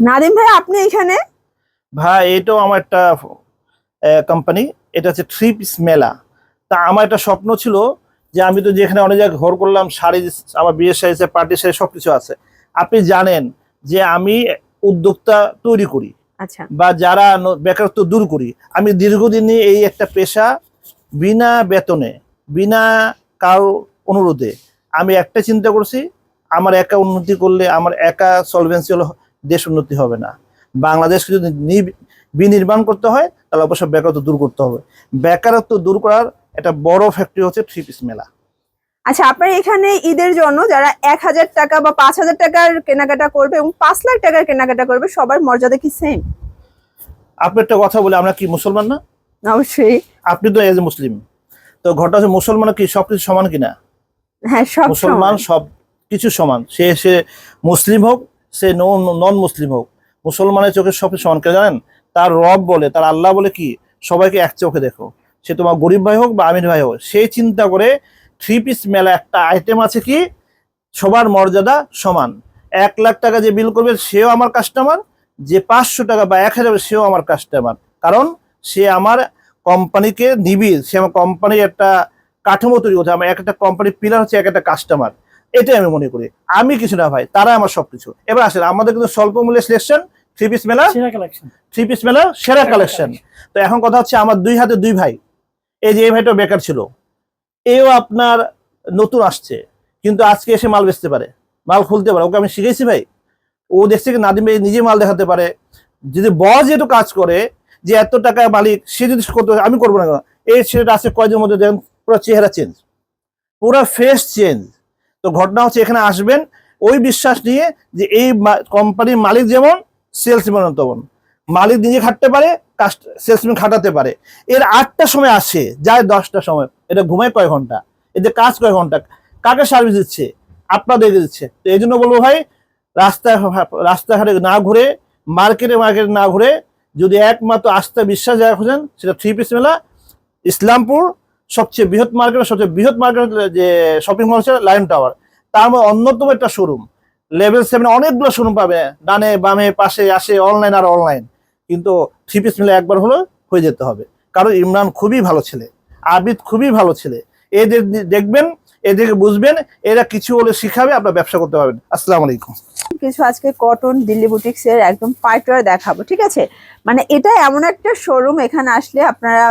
নাদিম ভাই আপনি এখানে? ভাই এটাও আমার একটা কোম্পানি এটা হচ্ছে থ্রি পিস মেলা তা আমার একটা স্বপ্ন ছিল যে আমি তো যেখানে অনেক জায়গায় ঘর করলাম শাড়ি আমার বিয়ের সাইজে পার্টি সাইজ সব কিছু আছে। আপনি জানেন যে আমি উদ্যোক্তা তৈরি করি আচ্ছা। বা যারা বেকারত্ব দূর করি আমি দীর্ঘদিনই এই একটা পেশা বিনা বেতনে বিনা কারও অনুরোধে আমি একটা চিন্তা করছি আমার একা উন্নতি করলে আমার একা সলভেন্সি হলে দেশ উন্নতি হবে না। বাংলাদেশকে যদি নি- বিনির্মাণ করতে হয় তাহলে অবশ্যই বেকারত্ব দূর করতে হবে। বেকারত্ব দূর করার একটা বড় ফ্যাক্টরি হচ্ছে থ্রি পিস মেলা আচ্ছা আপনার এখানে ঈদের জন্য যারা এক হাজার টাকা বা পাঁচ হাজার টাকার কেনাকাটা করবে এবং পাঁচ লাখ টাকার কেনাকাটা করবে সবার মর্যাদা কি সেম আপনি একটা কথা বলে আমরা কি মুসলমান না? অবশ্যই। আপনি তো এজ মুসলিম তো ঘটনা হচ্ছে মুসলমান কি সবকিছু সমান কিনা? হ্যাঁ সব মুসলমান। সব কিছু সমান। সে সে মুসলিম হোক সে নন মুসলিম হোক, মুসলমানের চোখে সব সমান কে জানেন? তার রব বলে, তার আল্লাহ বলে কি? সবাইকে এক চোখে দেখো। সে তোমার গরিব ভাই হোক বা আমির ভাই হোক সেই চিন্তা করে থ্রি পিস মেলা একটা আইটেম আছে কি? সবার মর্যাদা সমান। এক লাখ টাকা যে বিল করবে, সেও আমার কাস্টমার যে পাঁচশো টাকা বা এক হাজার সেও আমার কাস্টমার কারণ সে আমার কোম্পানিকে নিবিড়, সে আমার কোম্পানির একটা কাঠামো তৈরি করছে, আমার এক একটা কোম্পানির পিলার হচ্ছে এক একটা কাস্টমার এটাই আমি মনে করি। আমি কিছু না ভাই তারা আমার সবকিছু। এবার আসেন আমাদের কিন্তু স্বল্প মূল্যে সিলেকশন থ্রি পিস মেলা সেরা কালেকশন থ্রি পিস মেলা সেরা কালেকশন তো এখন কথা হচ্ছে আমার দুই হাতে দুই ভাই। এই যে এই ভাইটা বেকার ছিল। এও আপনার নতুন আসছে কিন্তু আজকে এসে মাল বেচতে পারে। মাল খুলতে পারে। ওকে আমি শিখেছি ভাই। ও দেখছে কি নাদিম ভাই নিজে মাল দেখাতে পারে। যদি বস যেটু কাজ করে যে এত টাকা মালিক সে যদি করতে আমি করব না? এই ছেলেটা আছে কয়দিনের মধ্যে দেখেন পুরো চেহারা চেঞ্জ পুরো ফেস চেঞ্জ তো ঘটনা হচ্ছে এখানে আসবেন, ওই বিশ্বাস নিয়ে যে এই কোম্পানির মালিক যেমন সেলসম্যান তেমন। মালিক নিজে খাটতে পারে সেলসম্যান খাটাতে পারে। এর আটটা সময় আসে, যায় দশটা সময়। এটা ঘুমায় কয় ঘণ্টা? এতে কাজ কয় ঘণ্টা? কাকে সার্ভিস দিচ্ছে? আপনাদেরকে দিচ্ছে। তো এই জন্য বলব ভাই, রাস্তায় রাস্তাঘাটে না ঘুরে মার্কেটে মার্কেটে না ঘুরে, যদি একমাত্র আস্থা বিশ্বাস জায়গা খোঁজেন, সেটা থ্রি পিস মেলা, ইসলামপুর সবচেয়ে বৃহৎ মার্কেট সবচেয়ে বৃহৎ মার্কেট যে শপিং মল হচ্ছে লায়ন টাওয়ার তার মধ্যে অন্যতম একটা শোরুম লেভেল সেভেন অনেকগুলো শোরুম পাবে। ডানে, বামে, পাশে, আসে অনলাইন আর অনলাইন কিন্তু থ্রি পিস মিলে একবার হলো হয়ে যেতে হবে। কারণ ইমরান খুবই ভালো ছেলে। আবিদ খুবই ভালো ছেলে। এদের দেখবেন, এদেরকে বুঝবেন, এরা কিছু হলে শিখাবে, আপনার ব্যবসা করতে পারবেন। আসসালামু আলাইকুম। কিছু আজকে কটন দিল্লি বুটিক্স এর একদম পাইটার দেখাবো, ঠিক আছে? মানে এটা এমন একটা শোরুম এখানে আসলে আপনারা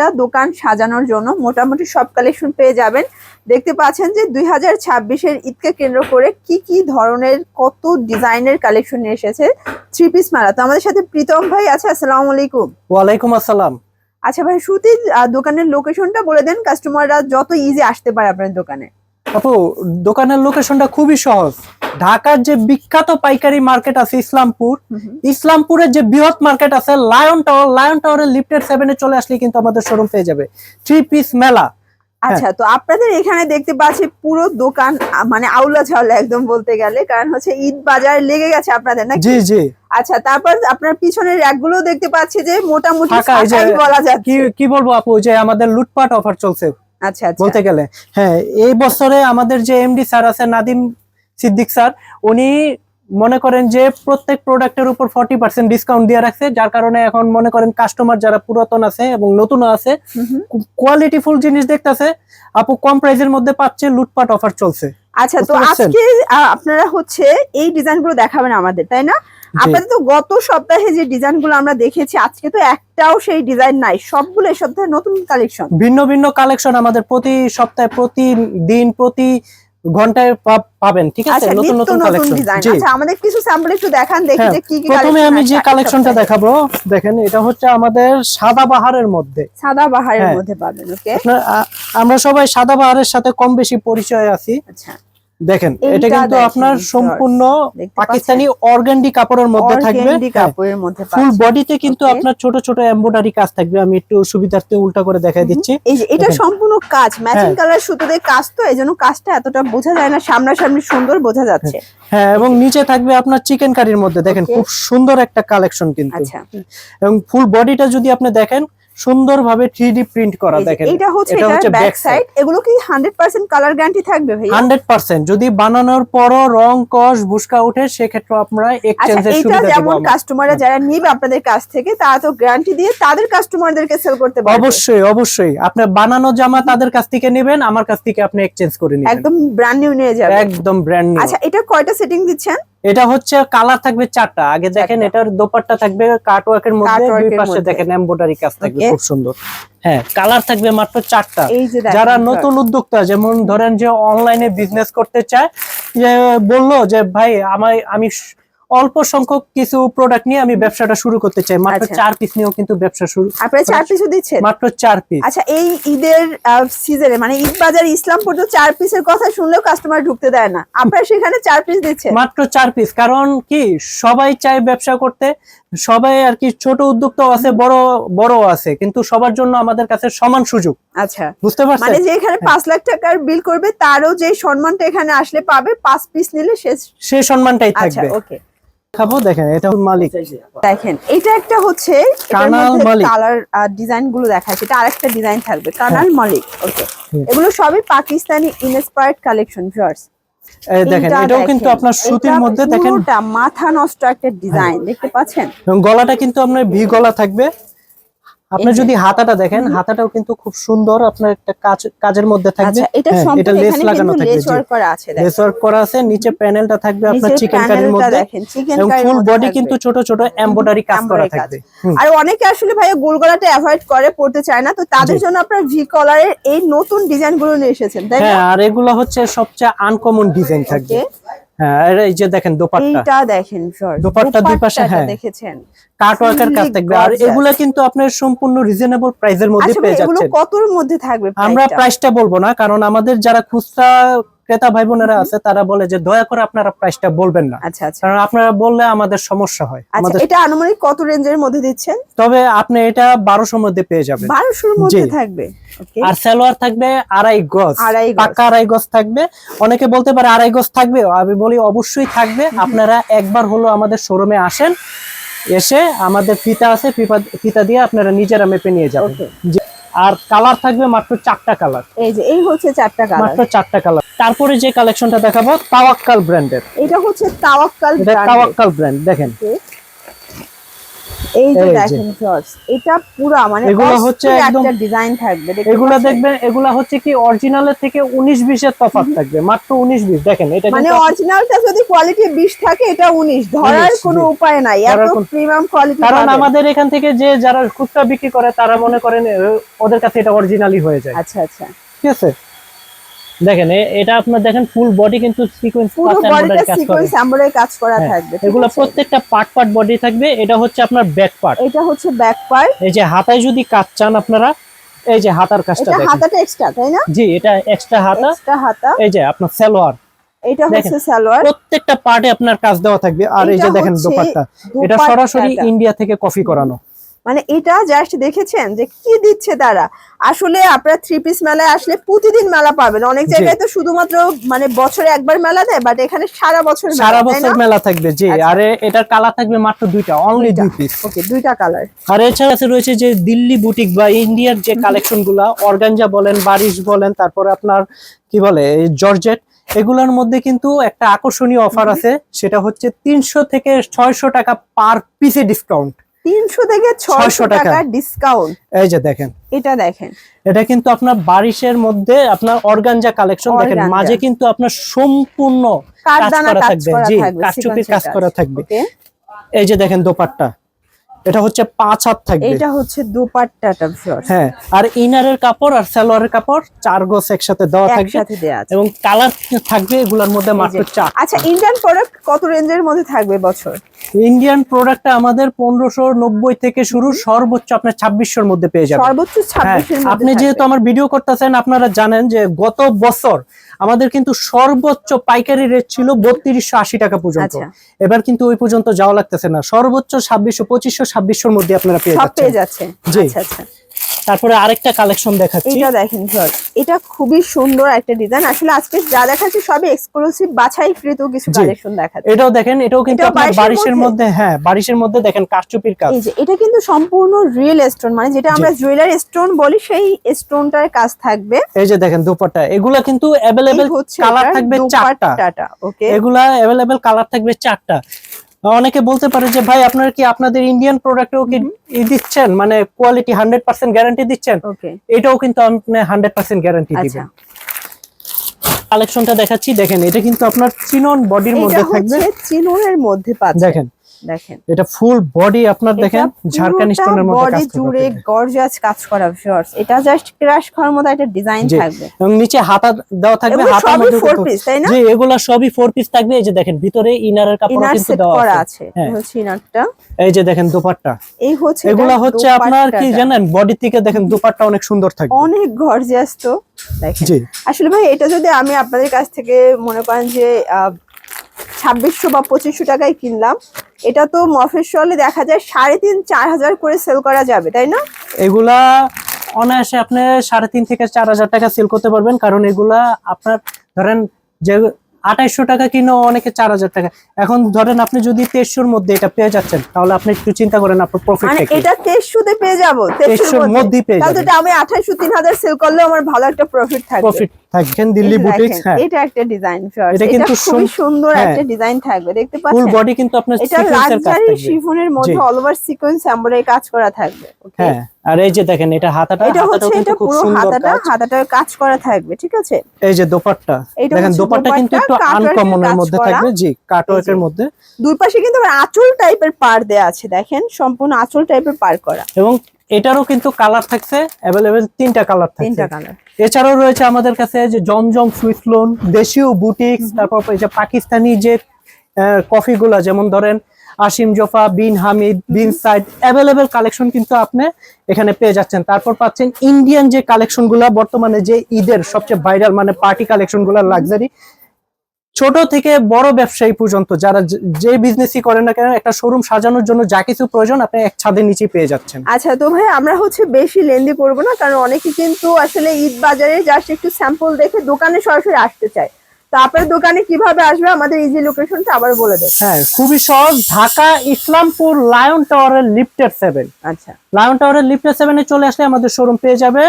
একটা দোকান সাজানোর জন্য মোটামুটি সব কালেকশন পেয়ে যাবেন। দেখতে পাচ্ছেন যে দুই হাজার ছাব্বিশের ঈদকে কেন্দ্র করে কি কি ধরনের কত ডিজাইনের কালেকশন এসেছে থ্রি পিস মেলা। তো আমাদের সাথে প্রীতম ভাই আছে আসসালামু আলাইকুম। ওয়ালাইকুম আসসালাম। আচ্ছা ভাই আহ, দোকানের লোকেশনটা বলে দেন কাস্টমাররা যত ইজি আসতে পারে আপনার দোকানে। আপু দোকানের লোকেশনটা খুবই সহজ। ঢাকার যে বিখ্যাত পাইকারি মার্কেট আছে ইসলামপুর ইসলামপুরের যে বৃহৎ মার্কেট আছে লায়ন টাওয়ার লায়ন টাওয়ারের লিফটেড সেভেনে চলে আসলে কিন্তু আমাদের শোরুম পেয়ে যাবে। থ্রি পিস মেলা। আচ্ছা তো আপনাদের এখানে দেখতে পাচ্ছি পুরো দোকান মানে আউলা ঝাউলা একদম বলতে গেলে কারণ হচ্ছে ঈদ বাজার লেগে গেছে আপনাদের না জি জি। আচ্ছা তারপর আপনার পিছনের র্যাকগুলো দেখতে পাচ্ছি যে মোটামুটি বলা কি যাচ্ছে। কি বলব আপু যে আমাদের লুটপাট অফার চলছে আচ্ছা আচ্ছা। বলতে গেলে। হ্যাঁ এই বছরে আমাদের যে এমডি স্যার আছে নাদিম সিদ্দিক স্যার উনি মনে করেন যে প্রত্যেক প্রোডাক্টের উপর ফর্টি পার্সেন্ট ডিসকাউন্ট দিয়ে রাখছে যার কারণে এখন মনে করেন কাস্টমার যারা পুরাতন আছে এবং নতুন আছে। কোয়ালিটিফুল জিনিস দেখতেছে আপু কম প্রাইসের মধ্যে পাচ্ছে লুটপাট অফার চলছে। আচ্ছা তো আজকে আপনারা হচ্ছে এই ডিজাইনগুলো দেখাবেন আমাদের তাই না? আপনাদের তো গত সপ্তাহে যে ডিজাইনগুলো আমরা দেখেছি আজকে তো একটাও সেই ডিজাইন নাই সবগুলো এই সপ্তাহে নতুন কালেকশন ভিন্ন ভিন্ন কালেকশন আমাদের প্রতি সপ্তাহে প্রতি দিন প্রতি ঘন্টায় পাবেন ঠিক আছে? আচ্ছা নতুন নতুন কালেকশন আচ্ছা আমাদের কিছু স্যাম্পল একটু দেখান দেখি হ্যাঁ, যে কি কি প্রথমে আমি যে কালেকশনটা দেখাবো দেখেন এটা হচ্ছে আমাদের সাদা বাহারের মধ্যে। সাদা বাহারের হ্যাঁ। মধ্যে পাবেন ওকে আমরা সবাই সাদা বাহারের সাথে কম বেশি পরিচয় আছি। আচ্ছা। দেখেন এটা কিন্তু আপনার সম্পূর্ণ পাকিস্তানি অর্গানডি কাপড়ের মধ্যে থাকবে। ফুল পাচ্ছেন। বডিতে কিন্তু আপনার ছোট ছোট এমব্রয়ডারি কাজ থাকবে। আমি একটু সুবিধার্থে উল্টা করে দেখাই দিচ্ছি। এই যে এটা সম্পূর্ণ কাজ ম্যাচিং হ্যাঁ। কালার সুতোতে কাজ তো এই জন্য কাজটা এতটা বোঝা যায় না সামনাসামনি সুন্দর বোঝা যাচ্ছে। হ্যাঁ এবং নিচে থাকবে আপনার চিকেন কারির মধ্যে। দেখেন খুব সুন্দর একটা কালেকশন কিন্তু। আচ্ছা। এবং ফুল বডিটা যদি আপনি দেখেন সুন্দরভাবে থ্রি ডি প্রিন্ট করা দেখেন। এটা হচ্ছে এটা হচ্ছে ব্যাক সাইড এগুলো কি হান্ড্রেড পার্সেন্ট কালার গ্যারান্টি থাকবে হান্ড্রেড পার্সেন্ট যদি বানানোর পরও রং কস বুসকা উঠে সেক্ষেত্রে আমরা আচ্ছা এক্সচেঞ্জের সুবিধা দেবো যেমন কাস্টমাররা যারা নিবে আপনাদের কাছ থেকে তারা তো গ্যারান্টি দিয়ে তাদের কাস্টমারদেরকে সেল করতে পারবে। অবশ্যই অবশ্যই। আপনি বানানো জামা তাদের কাছ থেকে নেবেন আমার কাছ থেকে আপনি এক্সচেঞ্জ করে নেবেন। একদম ব্র্যান্ড নিউ নিয়ে যাবে একদম ব্র্যান্ড নিউ আচ্ছা এটা কয়টা সেটিং দিচ্ছেন? এটা হচ্ছে কালার থাকবে চারটা। আগে দেখেন এটার দোপাট্টা থাকবে কাটওয়ার্কের মধ্যে দুই পাশে মধ্যে। দেখেন এমব্রয়ডারি কাজ থাকবে। খুব সুন্দর। হ্যাঁ কালার থাকবে মাত্র চারটা। এই যে দেখেন যারা নতুন উদ্যোক্তা যেমন ধরেন যে অনলাইনে বিজনেস করতে চায় যে বলল যে ভাই আমার আমি অল্প সংখ্যক কিছু প্রোডাক্ট নিয়ে আমি ব্যবসাটা শুরু করতে চাই। মাত্র আচ্ছা। চার পিস নিয়েও কিন্তু ব্যবসা শুরু আপনারা চার পিসও দিচ্ছেন? মাত্র চার পিস আচ্ছা এই ঈদের সিজনে মানে ঈদ বাজার ইসলাম পর্যন্ত চার পিসের কথা শুনলেও কাস্টমার ঢুকতে দেয় না। আপনারা সেখানে চার পিস দিচ্ছেন। মাত্র চার পিস কারণ কি? সবাই চায় ব্যবসা করতে। সবাই আর কি ছোট উদ্যোক্তাও আছে বড় বড় আছে। কিন্তু সবার জন্য আমাদের কাছে সমান সুযোগ। আচ্ছা। বুঝতে পারছেন? মানে যে এখানে পাঁচ লাখ টাকার বিল করবে তারও যে সম্মানটা এখানে আসলে পাবে পাঁচ পিস নিলে সেই সম্মানটাই আচ্ছা থাকবে। ওকে দেখেন এটা মালিক। দেখেন এটা একটা হচ্ছে কানাল মালিক। কালার ডিজাইনগুলো দেখাচ্ছে এটা আরেকটা ডিজাইন থাকবে কানাল মালিক ওকে এগুলো সবই পাকিস্তানি ইনস্পায়ার্ড কালেকশন ভিউয়ার্স দেখেন এটাও কিন্তু আপনার সুতির মধ্যে দেখেন। মাথা নষ্ট একটা ডিজাইন দেখতে পাচ্ছেন? গলাটা কিন্তু আপনার ভি গলা থাকবে। আপনি যদি হাতাটা দেখেন হাতাটাও কিন্তু খুব সুন্দর আপনার একটা কাজ কাজের মধ্যে থাকবে। আচ্ছা এটা হ্যাঁ, লেস লাগানো থাকবে লেস ওয়ার্ক করা আছে লেস ওয়ার্ক করা আছে নিচে প্যানেলটা থাকবে আপনার চিকেন কারির মধ্যে। এবং ফুল বডি কিন্তু ছোট ছোট এমব্রয়ডারি কাজ করা থাকবে। আর অনেকে আসলে ভাই গোল গলাটা অ্যাভয়েড করে পড়তে চায় না। তো তাদের জন্য আপনার ভি কলারের এই নতুন ডিজাইনগুলো নিয়ে এসেছেন তাই না? হ্যাঁ আর এগুলো হচ্ছে সবচেয়ে আনকমন ডিজাইন থাকবে. হ্যাঁ আর এই যে দেখেন দোপাট্টা। দেখেন দোপাট্টা দুই পাশে, হ্যাঁ। দেখেছেন। কাট ওয়ার্কের কাজ থাকবে আর এগুলা কিন্তু আপনার সম্পূর্ণ রিজনেবল প্রাইসের মধ্যে আচ্ছা এগুলো কতর মধ্যে থাকবে আমরা প্রাইস টা? প্রাইসটা বলব না কারণ আমাদের যারা খুচরা ক্রেতা ভাই বোনেরা আছে তারা বলে যে দয়া করে আপনারা প্রাইসটা বলবেন না। আচ্ছা আচ্ছা। কারণ আপনারা বললে আমাদের সমস্যা হয়। আচ্ছা আমাদের এটা আনুমানিক কত রেঞ্জের মধ্যে দিচ্ছেন? তবে আপনি এটা বারোশো মধ্যে পেয়ে যাবেন। বারোশোর মধ্যে থাকবে আর সালোয়ার থাকবে আড়াই গজ পাকা আড়াই গজ থাকবে। অনেকে বলতে পারে আড়াই গজ থাকবে আমি বলি অবশ্যই থাকবে। আপনারা একবার হলো আমাদের শোরুমে আসেন এসে আমাদের ফিতা আছে ফিতা- দিয়ে আপনারা নিজেরা মেপে নিয়ে যাবেন। আর কালার থাকবে মাত্র চারটা কালার। এই যে এই হচ্ছে চারটা কালার। মাত্র চারটা কালার। তারপরে যে কালেকশনটা দেখাবো তাওয়াক্কাল ব্র্যান্ডের এটা হচ্ছে তাওয়াক্কাল এটা তাওয়াক্কাল ব্র্যান্ড দেখেন। এই যে দেখেন এটা পুরা মানে এগুলো হচ্ছে একদম- ডিজাইন থাকবে এগুলা? দেখবেন এগুলা হচ্ছে কি অরিজিনালের থেকে উনিশ বিশের তফাৎ থাকবে মাত্র উনিশ বিশ দেখেন এটা মানে অরিজিনালটা যদি কোয়ালিটি 20 থাকে এটা 19 ধরার কোনো উপায় নাই এত প্রিমিয়াম কোয়ালিটি কারণ আমাদের এখান থেকে যে যারা খুচরা বিক্রি করে তারা মনে করেন ওদের কাছে এটা অরিজিনালই হয়ে যায়। আচ্ছা আচ্ছা। ঠিক আছে? দেখেন এটা আপনার দেখেন ফুল বডি কিন্তু সিকোয়েন্স পুরো বডিটা সিকোয়েন্স এমব্রয়ডারি কাজ করা হ্যাঁ, থাকবে এগুলো প্রত্যেকটা পার্ট পার্ট বডি থাকবে এটা হচ্ছে আপনার ব্যাক পার্ট এটা হচ্ছে ব্যাক পার্ট এই যে হাতায় যদি কাজ চান আপনারা এই যে হাতার কাজটা এটা দেখেন। হাতাটা এক্সট্রা তাই না? জি এটা এক্সট্রা হাতা। এক্সট্রা হাতা। এই যে আপনার সালোয়ার। এটা। হচ্ছে সালোয়ার। প্রত্যেকটা পার্টে আপনার কাজ দেওয়া থাকবে। আর এই যে দেখেন দোপাট্টা। এটা সরাসরি ইন্ডিয়া থেকে কপি করানো। মানে এটা জাস্ট দেখেছেন যে কি দিচ্ছে তারা? আসলে আপনারা থ্রি পিস মেলায় আসলে প্রতিদিন মেলা পাবেন। অনেক জায়গায় তো শুধুমাত্র মানে বছরে একবার মেলা দেয় বাট এখানে সারা বছর সারা বছর মেলা থাকবে জি। আচ্ছা। আরে এটার কালার থাকবে মাত্র দুইটা অনলি। দুই পিস ওকে দুইটা কালার আর এছাড়া আছে রয়েছে যে দিল্লি বুটিক বা ইন্ডিয়ার যে কালেকশনগুলা অর্গানজা বলেন বারিশ বলেন তারপরে আপনার কি বলে জর্জেট এগুলোর মধ্যে কিন্তু একটা আকর্ষণীয় অফার আছে সেটা হচ্ছে তিনশো থেকে ছয়শো টাকা পার পিসে ডিসকাউন্ট তিনশো থেকে ছয়শো 600 টাকা। ডিসকাউন্ট এই যে দেখেন। এটা দেখেন। এটা কিন্তু আপনার বারিশের মধ্যে আপনার অর্গানজা কালেকশন দেখেন। মাঝে কিন্তু আপনার সম্পূর্ণ কাজ করা থাকবে। জি কাঠচুপির কাজ করা থাকবে। এই যে দেখেন দোপাট্টা। এটা হচ্ছে পাঁচ হাত থাকবে। এটা হচ্ছে দুপাট্টাটা হ্যাঁ আর ইনারের কাপড় আর সালোয়ারের কাপড় চার গোছ একসাথে দেওয়া থাকবে। এবং কালার থাকবে এগুলোর মধ্যে মাত্র চার আচ্ছা ইন্ডিয়ান প্রোডাক্ট কত রেঞ্জের মধ্যে থাকবে বছর? ইন্ডিয়ান প্রোডাক্টটা আমাদের পনেরোশো নব্বই থেকে শুরু সর্বোচ্চ আপনার ছাব্বিশশোর মধ্যে পেয়ে যাবেন সর্বোচ্চ হ্যাঁ, আপনি যেহেতু আমার ভিডিও করতেছেন আপনারা জানেন যে গত বছর আমাদের কিন্তু সর্বোচ্চ পাইকারি রেট ছিল বত্রিশশো আশি টাকা পর্যন্ত। আচ্ছা। এবার কিন্তু ওই পর্যন্ত যাওয়া লাগতেছে না। সর্বোচ্চ ছাব্বিশশো পঁচিশশো ছাব্বিশশোর মধ্যে আপনারা পেয়ে যাচ্ছেন। যাচ্ছে। জি। আচ্ছা আচ্ছা। তারপরে আরেকটা কালেকশন দেখাচ্ছি। এটা দেখেন ভিউয়ার্স এটা খুবই সুন্দর একটা ডিজাইন আসলে আজকে যা দেখাচ্ছি সবই এক্সক্লুসিভ বাছাইকৃত কিছু কালেকশন দেখাচ্ছি। এটাও দেখেন এটাও কিন্তু আপনার বারিশের মধ্যে? হ্যাঁ বারিশের মধ্যে দেখেন কারচুপির কাজ। এই যে এটা কিন্তু সম্পূর্ণ রিয়েল স্টোন মানে যেটা আমরা জুয়েলারি স্টোন বলি সেই স্টোনটার কাজ থাকবে। এই যে দেখেন দুপাট্টা এগুলা কিন্তু হচ্ছে কালার থাকবে চারটা। ওকে এগুলা অ্যাভেলেবেল কালার থাকবে চারটা। অনেকে বলতে পারে যে ভাই আপনারা কি আপনাদের ইন্ডিয়ান প্রোডাক্টেও কি ই দিচ্ছেন? মানে কোয়ালিটি হান্ড্রেড পার্সেন্ট গ্যারান্টি দিচ্ছেন? ওকে। এটাও কিন্তু আপনি হান্ড্রেড পার্সেন্ট গ্যারান্টি আচ্ছা। দিবেন। কালেকশনটা দেখাচ্ছি। দেখেন এটা কিন্তু আপনার চিনন বডির মধ্যে থাকবে। চিননের মধ্যে পাচ্ছেন দেখেন দেখেন। এটা ফুল বডি আপনার দেখেন ঝাড়খানি স্টোনের মধ্যে কাজ করা জুড়ে থাকবে। গর্জিয়াস কাজ করা ভিউয়ার্স এটা জাস্ট ক্রাশ খাওয়ার মতো একটা ডিজাইন থাকবে। এবং নিচে হাতা দেওয়া থাকবে সবই মধ্যে ফোর পিস তাই না? জি এগুলা সবই ফোর পিস থাকবে। এই যে দেখেন ভিতরে ইনারের কাপড় কিন্তু দেওয়া আছে। হ্যাঁ। এই হচ্ছে ইনারটা এই যে দেখেন দুপাট্টা। এই হচ্ছে এগুলা হচ্ছে আপনার কি জানেন বডি থেকে দেখেন দুপাট্টা অনেক সুন্দর থাকবে। অনেক গর্জিয়াস তো। দেখেন। জি। আসলে ভাই এটা যদি আমি আপনাদের কাছ থেকে মনে করেন যে ছাব্বিশশো বা পঁচিশশো টাকায় কিনলাম। এটা তো মফেশ্বলে দেখা যায় সাড়ে তিন, চার হাজার করে সেল করা যাবে, তাই না? এগুলা অনায়াসে আপনি সাড়ে তিন থেকে চার হাজার টাকা সেল করতে পারবেন, কারণ এগুলা আপনার ধরেন যে আঠাইশশো টাকা কিনো অনেকে চার হাজার টাকা। এখন ধরেন আপনি যদি তেইশশোর মধ্যে এটা পেয়ে যাচ্ছেন তাহলে আপনি একটু চিন্তা করেন আপনার প্রফিট মানে এটা তেইশশোতে পেয়ে যাব 2300 মধ্যেই পেয়ে তাহলে এটা আমি আঠাইশো তিন হাজার সেল করলে আমার ভালো একটা প্রফিট থাকবে। প্রফিট থাকবেন দিল্লি হ্যাঁ। এটা একটা ডিজাইন এটা এটা কিন্তু সুন্দর হ্যাঁ। একটা ডিজাইন থাকবে দেখতে ফুল বডি কিন্তু আপনার এটা সিকোয়েন্সের কাজ লাক্সারি শিফনের মধ্যে অল ওভার সিকোয়েন্স এমব্রয়ডারি কাজ করা থাকবে? হ্যাঁ। আর এই যে দেখেন এটা হাতাটা এটা হচ্ছে এটা পুরো সুন্দর হাতাটা কাজ। করা থাকবে ঠিক আছে? এই যে দোপাট্টা দেখেন দোপাট্টা কিন্তু একটু আনকমনের মধ্যে থাকবে। জি কাটওয়ার্কের মধ্যে। দুই পাশে কিন্তু আঁচল টাইপের পার দেয়া আছে দেখেন সম্পূর্ণ আঁচল টাইপের পার করা। এবং এটারও কিন্তু কালার থাকছে অ্যাভেলেবেল তিনটা কালার থাকছে। তিনটা কালার এছাড়াও রয়েছে আমাদের কাছে যে জমজম সুইস লোন দেশীয় বুটিক্স তারপর এই যে পাকিস্তানি যে কফি গুলা যেমন ধরেন আসিম জোফা, বিন হামিদ, বিন সাইড অ্যাভেলেবেল কালেকশন কিন্তু আপনি এখানে পেয়ে যাচ্ছেন। তারপর পাচ্ছেন ইন্ডিয়ান যে কালেকশনগুলা বর্তমানে যে ঈদের সবচেয়ে ভাইরাল মানে পার্টি কালেকশনগুলা লাক্সারি ছোট থেকে বড় ব্যবসায়ী পর্যন্ত, যারা যে- যে বিজনেসই করেন না কেন, একটা শোরুম সাজানোর জন্য যা কিছু প্রয়োজন, আপনি এক ছাদের নিচেই পেয়ে যাচ্ছেন। আচ্ছা তো ভাই, আমরা হচ্ছে বেশি লেন্দি করব না, কারণ অনেকে কিন্তু আসলে ঈদ বাজারে জাস্ট একটু স্যাম্পল দেখে দোকানে সরাসরি আসতে চায়। তো আপনার দোকানে কীভাবে আসবে আমাদের ইজি লোকেশনটা আবার বলে দেন হ্যাঁ খুবই সহজ। ঢাকা ইসলামপুর লায়ন টাওয়ারের লিফটের সেভেন আচ্ছা। লায়ন টাওয়ারের লিফটের সেভেনে চলে আসলে আমাদের শোরুম পেয়ে যাবে।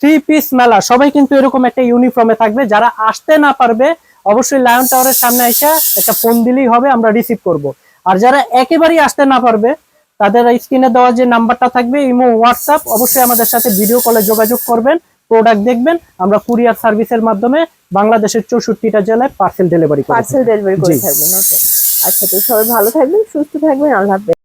থ্রি পিস মেলা সবাই কিন্তু এরকম একটা ইউনিফর্মে থাকবে। যারা আসতে না পারবে অবশ্যই লায়ন টাওয়ারের সামনে এসে একটা ফোন দিলেই হবে আমরা রিসিভ করব। আর যারা একেবারেই আসতে না পারবে তাদের স্ক্রিনে দেওয়া যে নাম্বারটা থাকবে ইমো হোয়াটসঅ্যাপ অবশ্যই আমাদের সাথে ভিডিও কলে যোগাযোগ করবেন। প্রোডাক্ট দেখবেন আমরা কুরিয়ার সার্ভিসের মাধ্যমে বাংলাদেশের চৌষট্টিটা জেলায় পার্সেল ডেলিভারি পার্সেল ডেলিভারি করে থাকবেন ওকে আচ্ছা তো সবাই ভালো থাকবেন সুস্থ থাকবেন আল্লাহ হাফেজ।